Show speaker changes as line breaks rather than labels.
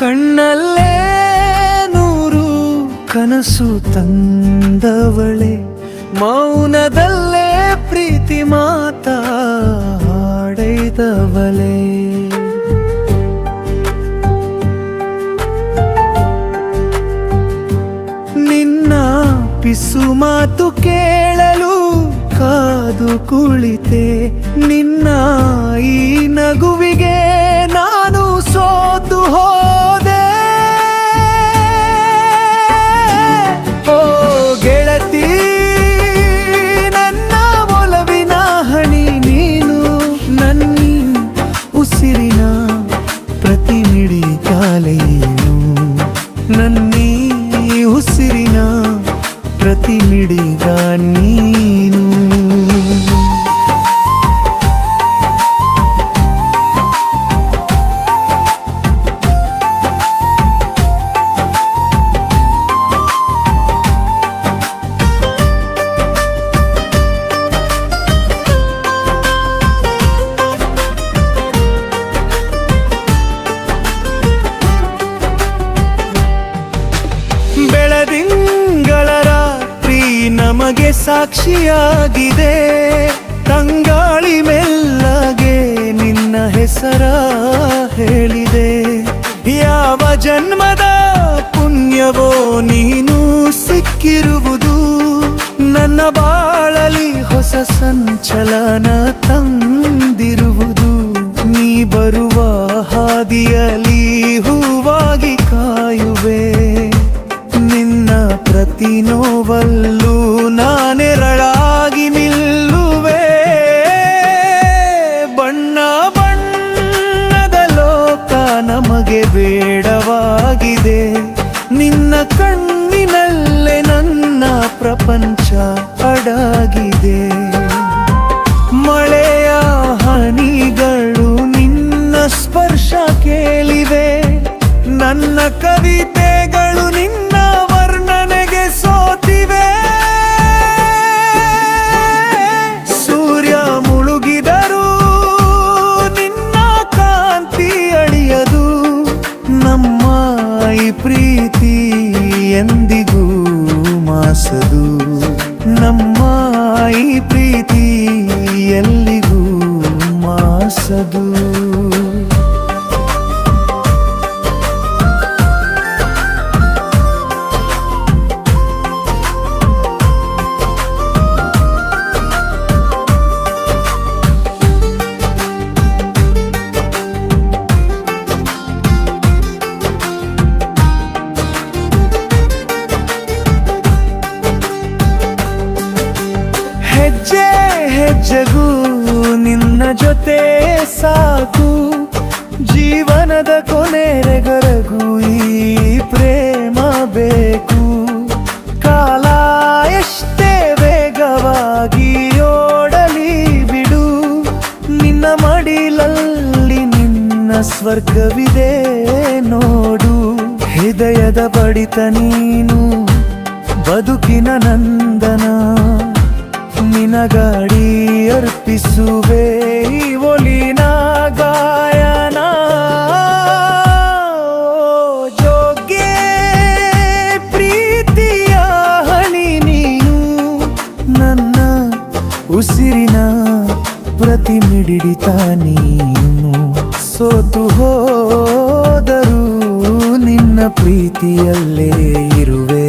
ಕಣ್ಣಲ್ಲೇ ನೂರು ಕನಸು ತಂದವಳೆ. ಮೌನದಲ್ಲೇ ಪ್ರೀತಿ ಮಾತಾಡೈದವಳೆ ನಿನ್ನ ಪಿಸು ಮಾತು ಕೇಳಲು ಕಾದು ಕುಳಿತೆ. ನಿನ್ನ காலை ಸಾಕ್ಷಿಯಾಗಿದೆ. ತಂಗಾಳಿ ಮೆಲ್ಲಗೆ ನಿನ್ನ ಹೆಸರ ಹೇಳಿದೆ. ಯಾವ ಜನ್ಮದ ಪುಣ್ಯವೋ ನೀನು ಸಿಕ್ಕಿರುವುದು. ನನ್ನ ಬಾಳಲಿ ಹೊಸ ಸಂಚಲನ ತಂದಿರುವುದು. ನೀ ಬರುವ ಹಾದಿಯಲ್ಲಿ ಹೂವಾಗಿ ಕಾಯುವೆ. ನಿನ್ನ ಪ್ರತಿ ನೋವಲ್ಲೂ ಪ್ರಪಂಚ ಅಡಗಿದೆ. ಮಳೆಯ ಹನಿಗಳು ನಿನ್ನ ಸ್ಪರ್ಶ ಕೇಳಿವೆ. ನನ್ನ ಕವಿತೆಗಳು ನಿನ್ನ ವರ್ಣನೆಗೆ ಸೋತಿವೆ. ಸೂರ್ಯ ಮುಳುಗಿದರೂ ನಿನ್ನ ಕಾಂತಿ ಅಳಿಯದು. ನಮ್ಮ ಈ ಪ್ರೀತಿ ಎಂದಿಗೂ ಮಾಸದು ನಮ್ಮ ಈ ಪ್ರೀತಿ ಎಲ್ಲಿಗೂ ಮಾಸದು. ಹೆಜ್ಜೆ ಹೆಜ್ಜೆಗೂ ನಿನ್ನ ಜೊತೆ ಸಾಕು. ಜೀವನದ ಕೊನೆರೆಗರಗೂ ಈ ಪ್ರೇಮ ಬೇಕು. ಕಾಲ ಎಷ್ಟೇ ವೇಗವಾಗಿ ಓಡಲಿ ಬಿಡು. ನಿನ್ನ ಮಡಿಲಲ್ಲಿ ನಿನ್ನ ಸ್ವರ್ಗವಿದೆ ನೋಡು. ಹೃದಯದ ಬಡಿತ ನೀನು, ಬದುಕಿನ ನಂದನ. ನಿನಗಾಡಿ ಅರ್ಪಿಸುವೆ ಒಲಿನ ಗಾಯನ. ಜೋಗ್ಯ ಜೋಗೆ ಪ್ರೀತಿಯ ಹನಿ ನೀನು, ನನ್ನ ಉಸಿರಿನ ಪ್ರತಿ ಮಿಡಿಡಿತ ನೀನು. ಸೋತು ಹೋದರೂ ನಿನ್ನ ಪ್ರೀತಿಯಲ್ಲೇ ಇರುವೆ.